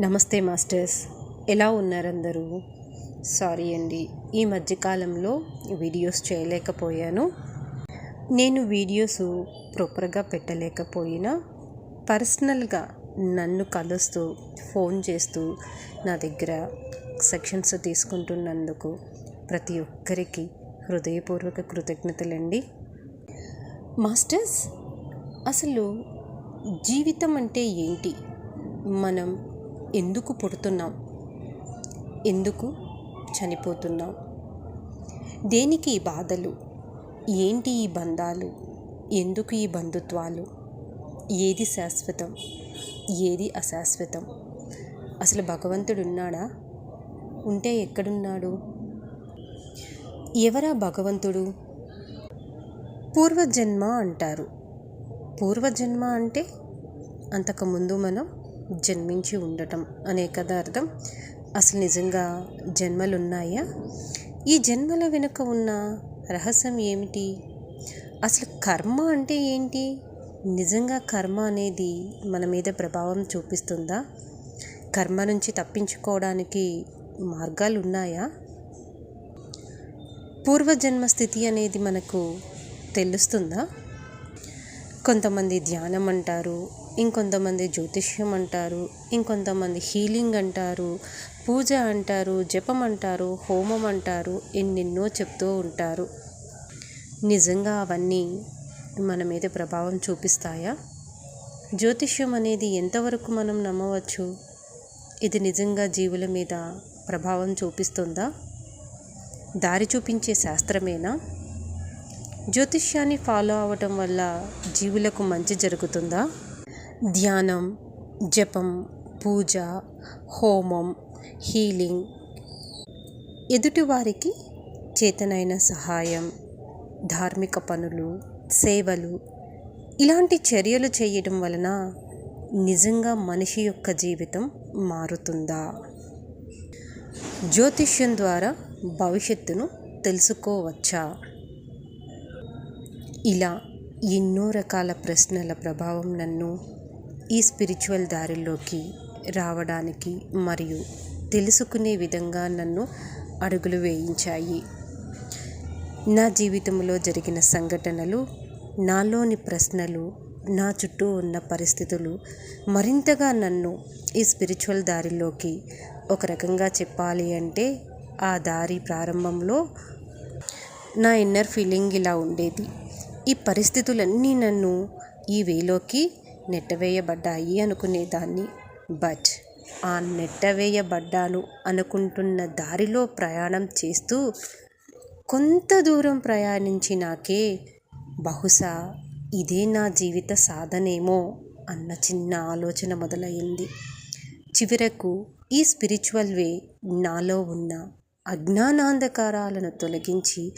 నమస్తే మాస్టర్స్. ఎలా ఉన్నారందరూ? సారీ అండి ఈ మధ్యకాలంలో వీడియోస్ చేయలేకపోయాను. నేను వీడియోస్ ప్రాపర్గా పెట్టలేకపోయినా పర్సనల్గా నన్ను కలుస్తూ ఫోన్ చేస్తూ నా దగ్గర సెక్షన్స్ తీసుకుంటున్నందుకు ప్రతి ఒక్కరికి హృదయపూర్వక కృతజ్ఞతలండి. మాస్టర్స్ అసలు జీవితం అంటే ఏంటి? మనం ఎందుకు పుడుతున్నాం ఎందుకు చనిపోతున్నాం దేనికి ఈ బాధలు? ఏంటి ఈ బంధాలు? ఎందుకు ఈ బంధుత్వాలు? ఏది శాశ్వతం? ఏది అశాశ్వతం? అసలు భగవంతుడు ఉన్నాడా? ఉంటే ఎక్కడున్నాడు? ఎవరా భగవంతుడు? పూర్వజన్మ అంటారు. పూర్వజన్మ అంటే అంతకుముందు మనం జన్మించి ఉండటం అనే కదా అర్థం అసలు నిజంగా జన్మలు ఉన్నాయా ఈ జన్మల వెనుక ఉన్న రహస్యం ఏమిటి? అసలు కర్మ అంటే ఏంటి? నిజంగా కర్మ అనేది మన మీద ప్రభావం చూపిస్తుందా? కర్మ నుంచి తప్పించుకోవడానికి మార్గాలు ఉన్నాయా? పూర్వజన్మ స్థితి అనేది మనకు తెలుస్తుందా? కొంతమంది ధ్యానం అంటారు ఇంకొంతమంది జ్యోతిష్యం అంటారు ఇంకొంతమంది హీలింగ్ అంటారు పూజ అంటారు జపం అంటారు హోమం అంటారు ఎన్నెన్నో చెప్తూ ఉంటారు. నిజంగా అవన్నీ మన మీద ప్రభావం చూపిస్తాయా? జ్యోతిష్యం అనేది ఎంతవరకు మనం నమ్మవచ్చు? ఇది నిజంగా జీవుల మీద ప్రభావం చూపిస్తుందా? దారి చూపించే శాస్త్రమేనా? జ్యోతిష్యాన్ని ఫాలో అవ్వటం వల్ల జీవులకు మంచి జరుగుతుందా? ధ్యానం జపం పూజ హోమం హీలింగ్. ఎదుటివారికి చేతనైన సహాయం ధార్మిక పనులు సేవలు ఇలాంటి చర్యలు చేయడం వలన నిజంగా మనిషి యొక్క జీవితం మారుతుందా? జ్యోతిష్యం ద్వారా భవిష్యత్తును తెలుసుకోవచ్చా? ఇలా ఎన్నో రకాల ప్రశ్నల ప్రభావం నన్ను ఈ స్పిరిచువల్ దారిలోకి రావడానికి మరియు తెలుసుకునే విధంగా నన్ను అడుగులు వేయించాయి. నా జీవితంలో జరిగిన సంఘటనలు నాలోని ప్రశ్నలు నా చుట్టూ ఉన్న పరిస్థితులు మరింతగా నన్ను ఈ స్పిరిచువల్ దారిలోకి ఒక రకంగా చెప్పాలి అంటే ఆ దారి ప్రారంభంలో నా ఇన్నర్ ఫీలింగ్ ఇలా ఉండేది. ఈ పరిస్థితులన్నీ నన్ను ఈ వేలోకి నెట్టవేయబడ్డాయి అనుకునేదాన్ని. బట్ ఆ నెట్టవేయబడ్డాను అనుకుంటున్న దారిలో ప్రయాణం చేస్తూ కొంత దూరం ప్రయాణించినాకే బహుశా ఇదే నా జీవిత సాధనేమో అన్న చిన్న ఆలోచన మొదలైంది చివరకు ఈ స్పిరిచువల్ వే నాలో ఉన్న అజ్ఞానాంధకారాలను తొలగించి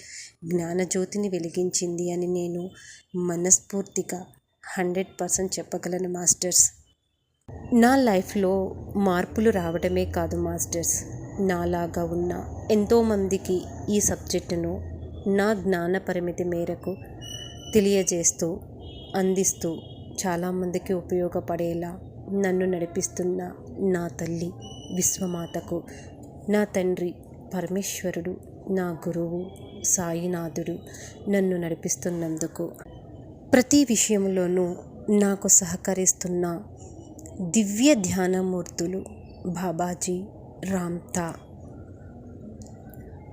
జ్ఞానజ్యోతిని వెలిగించింది అని నేను మనస్ఫూర్తిగా హండ్రెడ్ పర్సెంట్ చెప్పగలను మాస్టర్స్. నా లైఫ్లో మార్పులు రావడమే కాదు మాస్టర్స్. నాలాగా ఉన్న ఎంతోమందికి ఈ సబ్జెక్టును నా జ్ఞాన పరిమితి మేరకు తెలియజేస్తూ అందిస్తూ చాలామందికి ఉపయోగపడేలా నన్ను నడిపిస్తున్న నా తల్లి విశ్వమాతకు నా తండ్రి పరమేశ్వరుడు నా గురువు సాయినాథుడు నన్ను నడిపిస్తున్నందుకు ప్రతి విషయంలోనూ నాకు సహకరిస్తున్న దివ్య ధ్యానమూర్తులు బాబాజీ రామ్తా.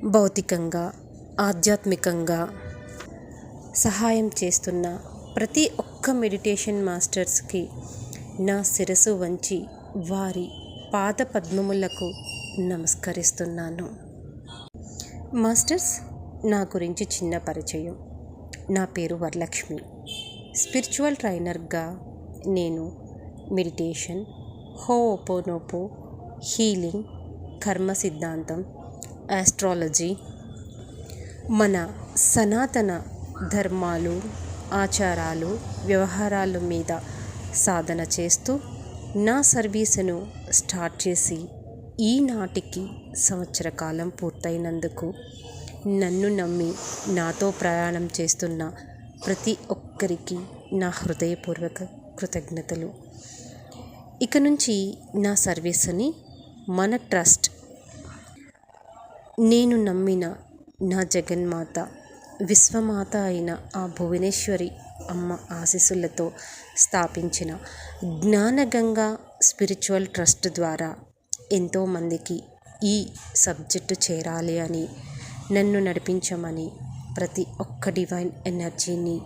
భౌతికంగా ఆధ్యాత్మికంగా సహాయం చేస్తున్న ప్రతి ఒక్క మెడిటేషన్ మాస్టర్స్కి నా శిరసు వంచి వారి పాద పద్మములకు నమస్కరిస్తున్నాను. మాస్టర్స్ నా గురించి చిన్న పరిచయం. నా పేరు వరలక్ష్మి. స్పిరిచువల్ ట్రైనర్గా నేను మెడిటేషన్ హోపోనోపో హీలింగ్ కర్మ సిద్ధాంతం ఆస్ట్రాలజీ మన సనాతన ధర్మాలు ఆచారాలు వ్యవహారాల మీద సాధన చేస్తూ నా సర్వీసును స్టార్ట్ చేసి ఈనాటికి సంవత్సర కాలం పూర్తయినందుకు నన్ను నమ్మి నాతో ప్రయాణం చేస్తున్న ప్రతి ఒక్కరికి నా హృదయపూర్వక కృతజ్ఞతలు. ఇక నుంచి నా సర్వీస్ని మన ట్రస్ట్ నేను నమ్మిన నా జగన్మాత విశ్వమాత అయిన ఆ భువనేశ్వరి అమ్మ ఆశీస్సులతో స్థాపించిన జ్ఞానగంగా స్పిరిచువల్ ట్రస్ట్ ద్వారా ఎంతోమందికి ఈ సబ్జెక్టు చేరాలి అని నన్ను నడిపించమని ప్రతి ఒక్క డివైన్ ఎనర్జీని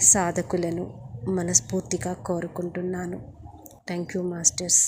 సాధకులను మనస్ఫూర్తిగా కోరుకుంటున్నాను. Thank you masters